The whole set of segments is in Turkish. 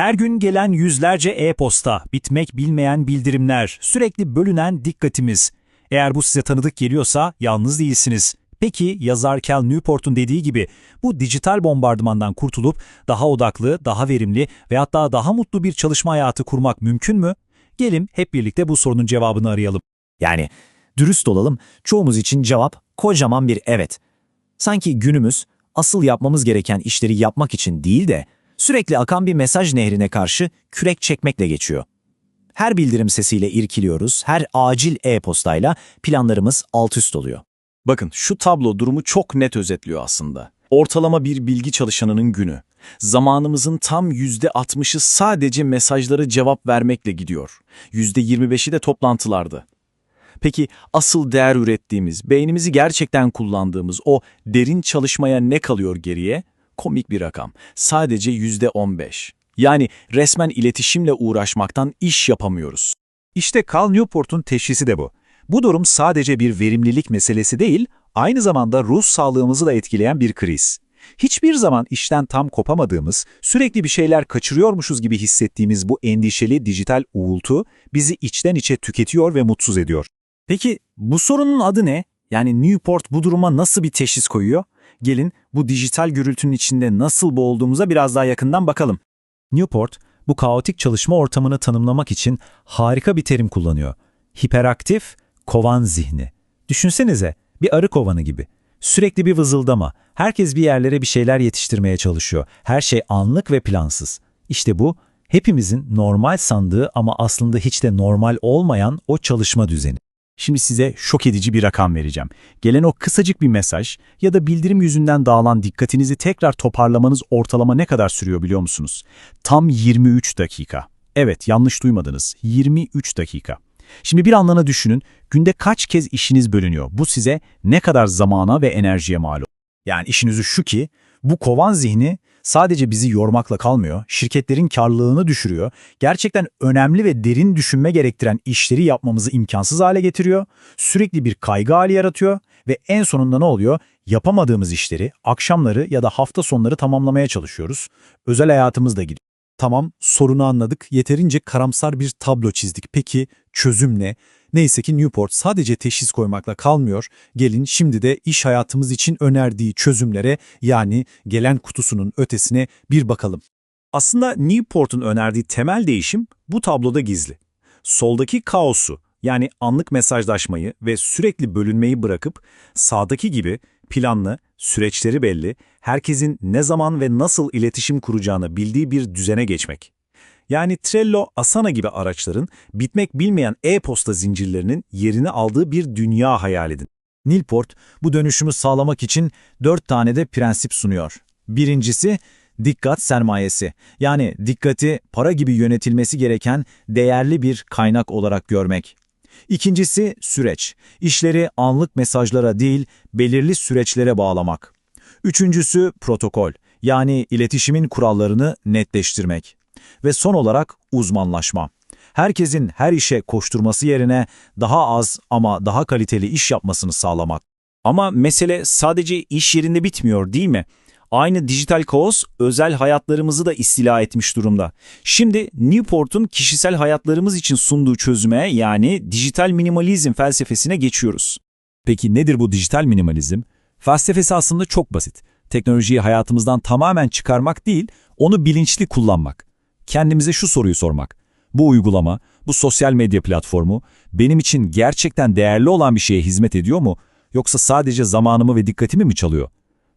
Her gün gelen yüzlerce e-posta, bitmek bilmeyen bildirimler, sürekli bölünen dikkatimiz. Eğer bu size tanıdık geliyorsa yalnız değilsiniz. Peki yazar Cal Newport'un dediği gibi bu dijital bombardımandan kurtulup daha odaklı, daha verimli ve hatta daha mutlu bir çalışma hayatı kurmak mümkün mü? Gelin hep birlikte bu sorunun cevabını arayalım. Yani dürüst olalım, çoğumuz için cevap kocaman bir evet. Sanki günümüz asıl yapmamız gereken işleri yapmak için değil de sürekli akan bir mesaj nehrine karşı kürek çekmekle geçiyor. Her bildirim sesiyle irkiliyoruz, her acil e-postayla planlarımız alt üst oluyor. Bakın şu tablo durumu çok net özetliyor aslında. Ortalama bir bilgi çalışanının günü. Zamanımızın tam %60'ı sadece mesajlara cevap vermekle gidiyor. %25'i de toplantılarda. Peki asıl değer ürettiğimiz, beynimizi gerçekten kullandığımız o derin çalışmaya ne kalıyor geriye? Komik bir rakam. Sadece %15. Yani resmen iletişimle uğraşmaktan iş yapamıyoruz. İşte Cal Newport'un teşhisi de bu. Bu durum sadece bir verimlilik meselesi değil, aynı zamanda ruh sağlığımızı da etkileyen bir kriz. Hiçbir zaman işten tam kopamadığımız, sürekli bir şeyler kaçırıyormuşuz gibi hissettiğimiz bu endişeli dijital uğultu bizi içten içe tüketiyor ve mutsuz ediyor. Peki bu sorunun adı ne? Yani Newport bu duruma nasıl bir teşhis koyuyor? Gelin bu dijital gürültünün içinde nasıl boğulduğumuza biraz daha yakından bakalım. Newport, bu kaotik çalışma ortamını tanımlamak için harika bir terim kullanıyor. Hiperaktif kovan zihni. Düşünsenize, bir arı kovanı gibi. Sürekli bir vızıldama, herkes bir yerlere bir şeyler yetiştirmeye çalışıyor. Her şey anlık ve plansız. İşte bu, hepimizin normal sandığı ama aslında hiç de normal olmayan o çalışma düzeni. Şimdi size şok edici bir rakam vereceğim. Gelen o kısacık bir mesaj ya da bildirim yüzünden dağılan dikkatinizi tekrar toparlamanız ortalama ne kadar sürüyor biliyor musunuz? Tam 23 dakika. Evet yanlış duymadınız. 23 dakika. Şimdi bir anlana düşünün, günde kaç kez işiniz bölünüyor? Bu size ne kadar zamana ve enerjiye mal oluyor? Yani işinizi şu ki, bu kovan zihni sadece bizi yormakla kalmıyor, şirketlerin karlılığını düşürüyor, gerçekten önemli ve derin düşünme gerektiren işleri yapmamızı imkansız hale getiriyor, sürekli bir kaygı hali yaratıyor ve en sonunda ne oluyor? Yapamadığımız işleri akşamları ya da hafta sonları tamamlamaya çalışıyoruz. Özel hayatımız da gidiyor. Tamam, sorunu anladık. Yeterince karamsar bir tablo çizdik. Peki çözüm ne? Neyse ki Newport sadece teşhis koymakla kalmıyor. Gelin şimdi de iş hayatımız için önerdiği çözümlere yani gelen kutusunun ötesine bir bakalım. Aslında Newport'un önerdiği temel değişim bu tabloda gizli. Soldaki kaosu yani anlık mesajlaşmayı ve sürekli bölünmeyi bırakıp sağdaki gibi planlı, süreçleri belli, herkesin ne zaman ve nasıl iletişim kuracağını bildiği bir düzene geçmek. Yani Trello, Asana gibi araçların bitmek bilmeyen e-posta zincirlerinin yerini aldığı bir dünya hayal edin. Nilport bu dönüşümü sağlamak için dört tane de prensip sunuyor. Birincisi, dikkat sermayesi. Yani dikkati para gibi yönetilmesi gereken değerli bir kaynak olarak görmek. İkincisi süreç. İşleri anlık mesajlara değil, belirli süreçlere bağlamak. Üçüncüsü protokol. Yani iletişimin kurallarını netleştirmek. Ve son olarak uzmanlaşma. Herkesin her işe koşturması yerine daha az ama daha kaliteli iş yapmasını sağlamak. Ama mesele sadece iş yerinde bitmiyor değil mi? Aynı dijital kaos özel hayatlarımızı da istila etmiş durumda. Şimdi Newport'un kişisel hayatlarımız için sunduğu çözüme yani dijital minimalizm felsefesine geçiyoruz. Peki nedir bu dijital minimalizm? Felsefesi aslında çok basit. Teknolojiyi hayatımızdan tamamen çıkarmak değil, onu bilinçli kullanmak. Kendimize şu soruyu sormak. Bu uygulama, bu sosyal medya platformu benim için gerçekten değerli olan bir şeye hizmet ediyor mu? Yoksa sadece zamanımı ve dikkatimi mi çalıyor?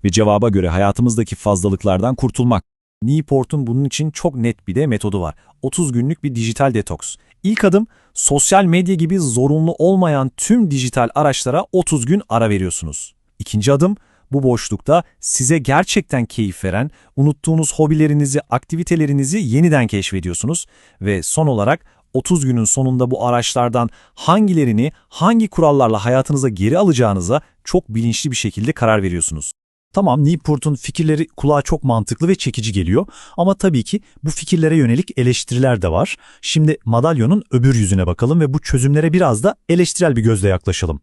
Ve cevaba göre hayatımızdaki fazlalıklardan kurtulmak. Newport'un bunun için çok net bir de metodu var. 30 günlük bir dijital detoks. İlk adım sosyal medya gibi zorunlu olmayan tüm dijital araçlara 30 gün ara veriyorsunuz. İkinci adım bu boşlukta size gerçekten keyif veren, unuttuğunuz hobilerinizi, aktivitelerinizi yeniden keşfediyorsunuz ve son olarak 30 günün sonunda bu araçlardan hangilerini hangi kurallarla hayatınıza geri alacağınıza çok bilinçli bir şekilde karar veriyorsunuz. Tamam Newport'un fikirleri kulağa çok mantıklı ve çekici geliyor ama tabii ki bu fikirlere yönelik eleştiriler de var. Şimdi madalyonun öbür yüzüne bakalım ve bu çözümlere biraz da eleştirel bir gözle yaklaşalım.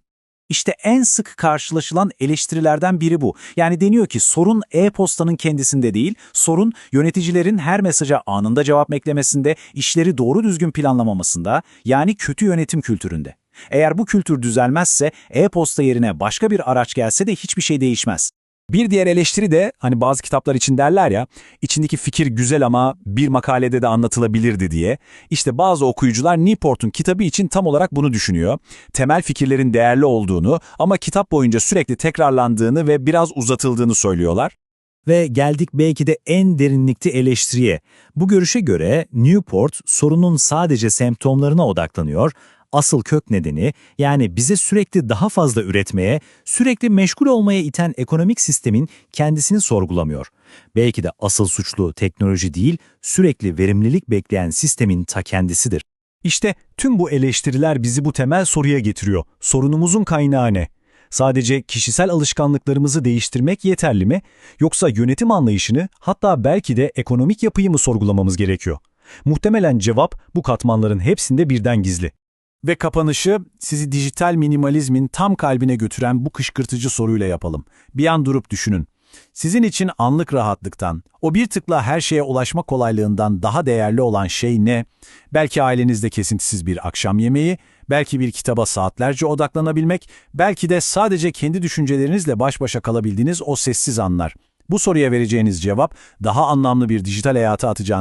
İşte en sık karşılaşılan eleştirilerden biri bu. Yani deniyor ki sorun e-postanın kendisinde değil, sorun yöneticilerin her mesaja anında cevap beklemesinde, işleri doğru düzgün planlamamasında, yani kötü yönetim kültüründe. Eğer bu kültür düzelmezse e-posta yerine başka bir araç gelse de hiçbir şey değişmez. Bir diğer eleştiri de hani bazı kitaplar için derler ya, içindeki fikir güzel ama bir makalede de anlatılabilirdi diye. İşte bazı okuyucular Newport'un kitabı için tam olarak bunu düşünüyor. Temel fikirlerin değerli olduğunu ama kitap boyunca sürekli tekrarlandığını ve biraz uzatıldığını söylüyorlar. Ve geldik belki de en derinlikli eleştiriye. Bu görüşe göre Newport sorunun sadece semptomlarına odaklanıyor, asıl kök nedeni yani bize sürekli daha fazla üretmeye, sürekli meşgul olmaya iten ekonomik sistemin kendisini sorgulamıyor. Belki de asıl suçlu teknoloji değil, sürekli verimlilik bekleyen sistemin ta kendisidir. İşte tüm bu eleştiriler bizi bu temel soruya getiriyor. Sorunumuzun kaynağı ne? Sadece kişisel alışkanlıklarımızı değiştirmek yeterli mi? Yoksa yönetim anlayışını, hatta belki de ekonomik yapıyı mı sorgulamamız gerekiyor? Muhtemelen cevap bu katmanların hepsinde birden gizli. Ve kapanışı sizi dijital minimalizmin tam kalbine götüren bu kışkırtıcı soruyla yapalım. Bir an durup düşünün. Sizin için anlık rahatlıktan, o bir tıkla her şeye ulaşma kolaylığından daha değerli olan şey ne? Belki ailenizde kesintisiz bir akşam yemeği, belki bir kitaba saatlerce odaklanabilmek, belki de sadece kendi düşüncelerinizle baş başa kalabildiğiniz o sessiz anlar. Bu soruya vereceğiniz cevap daha anlamlı bir dijital hayata atacağınız